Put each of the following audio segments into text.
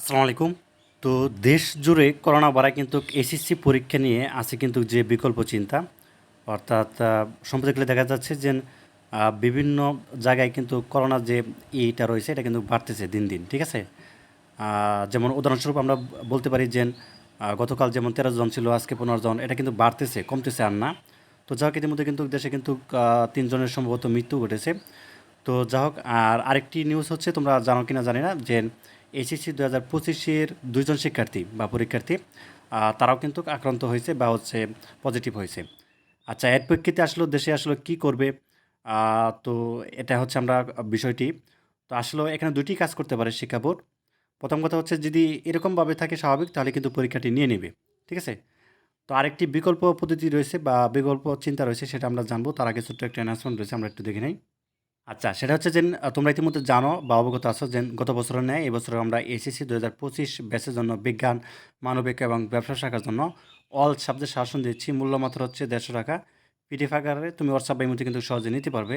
আসসালামু আলাইকুম। তো দেশ জুড়ে করোনা বাড়ায় কিন্তু এসএসসি পরীক্ষা নিয়ে আছে কিন্তু যে বিকল্প চিন্তা, অর্থাৎ সম্প্রতি দেখা যাচ্ছে যে বিভিন্ন জায়গায় কিন্তু করোনার যে ইটা রয়েছে, এটা কিন্তু বাড়তেছে দিন দিন, ঠিক আছে? যেমন উদাহরণস্বরূপ আমরা বলতে পারি যে গতকাল যেমন তেরো জন ছিল, আজকে পনেরো জন, এটা কিন্তু বাড়তেছে, কমতেছে আর না। তো যা হোক, ইতিমধ্যে কিন্তু দেশে কিন্তু তিনজনের সম্ভবত মৃত্যু ঘটেছে। তো যা হোক, আর আরেকটি নিউজ হচ্ছে, তোমরা জানো কিনা জানি না, যে এইচএসসি দু হাজার পঁচিশের দুইজন শিক্ষার্থী বা পরীক্ষার্থী তারাও কিন্তু আক্রান্ত হয়েছে বা হচ্ছে পজিটিভ হয়েছে। আচ্ছা এর প্রেক্ষিতে আসলে দেশে আসলে কি করবে? তো এটা হচ্ছে আমরা বিষয়টি। তো আসলে এখানে দুটি কাজ করতে পারে শিক্ষা বোর্ড। প্রথম কথা হচ্ছে যদি এরকমভাবে থাকে স্বাভাবিক, তাহলে কিন্তু পরীক্ষাটি নিয়ে নেবে। ঠিক আছে? তো আরেকটি বিকল্প পদ্ধতি রয়েছে বা বিকল্প চিন্তা রয়েছে, সেটা আমরা জানব। তার আগে ছোট্ট একটা অ্যানাউন্সমেন্ট রয়েছে, আমরা একটু দেখে নেই। আচ্ছা সেটা হচ্ছে যে তোমরা ইতিমধ্যে জানো বা অবগত আছো যে, গত বছরের ন্যায় এবছর আমরা এসএসসি দু হাজার পঁচিশ ব্যাচের জন্য বিজ্ঞান, মানবিক এবং ব্যবসা শাখার জন্য অল সাবজেক্ট শাসন দিচ্ছি। মূল্য মাত্র হচ্ছে দেড়শো টাকা। পিডিএফ আকারে তুমি হোয়াটসঅ্যাপ বাইমতে কিন্তু সহজে নিতে পারবে।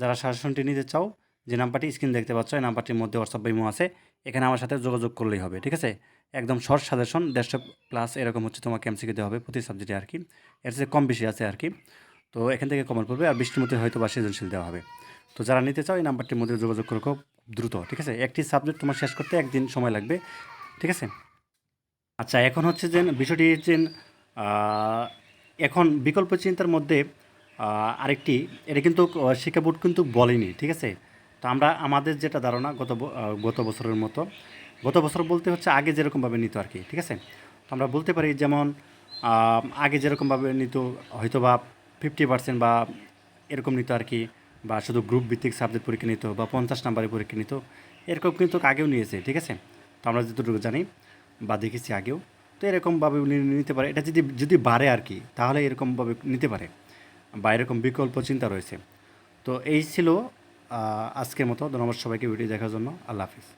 যারা শাসনটি নিতে চাও, যে নাম্বারটি স্ক্রিন দেখতে পাচ্ছ, এই নাম্বারটির মধ্যে হোয়াটসঅ্যাপ বাইমো আছে। এখানে আমার সাথে যোগাযোগ করলেই হবে, ঠিক আছে? একদম শর্ট সাজেশন দেড়শো প্লাস এরকম হচ্ছে তোমাকে এমসিকে দেওয়া হবে প্রতি সাবজেক্টে আর কি। এর চেয়ে কম বেশি আছে আর কি। তো এখান থেকে কমন পড়বে আর বৃষ্টির মধ্যে হয়তো বা সৃজনশীল দেওয়া হবে। তো যারা নিতে চাও, এই নাম্বারটির মধ্যে যোগাযোগ করে খুব দ্রুত, ঠিক আছে? একটি সাবজেক্ট তোমার শেষ করতে একদিন সময় লাগবে, ঠিক আছে? আচ্ছা এখন হচ্ছে যে বিষয়টি যে এখন বিকল্প চিন্তার মধ্যে আরেকটি, এটা কিন্তু শিক্ষা বোর্ড কিন্তু বলেনি, ঠিক আছে? তো আমরা, আমাদের যেটা ধারণা গত গত বছরের মতো, গত বছর বলতে হচ্ছে আগে যেরকমভাবে নিত আর কি, ঠিক আছে? তো আমরা বলতে পারি যেমন আগে যেরকমভাবে নিত হয়তো বা ফিফটি পার্সেন্ট বা এরকম নিত আর কি বা শুধু গ্রুপ ভিত্তিক সাবজেক্ট পরীক্ষা নিত বা পঞ্চাশ নাম্বারে পরীক্ষা নিত এরকম কিন্তু আগেও নিয়েছে, ঠিক আছে? তো আমরা যতটুকু জানি বা দেখেছি আগেও, তো এরকমভাবে নিতে পারে। এটা যদি যদি বাড়ে আর কি, তাহলে এরকমভাবে নিতে পারে বা এরকম বিকল্প চিন্তা রয়েছে। তো এই ছিল আজকের মতো। ধন্যবাদ সবাইকে ভিডিও দেখার জন্য। আল্লাহ হাফিজ।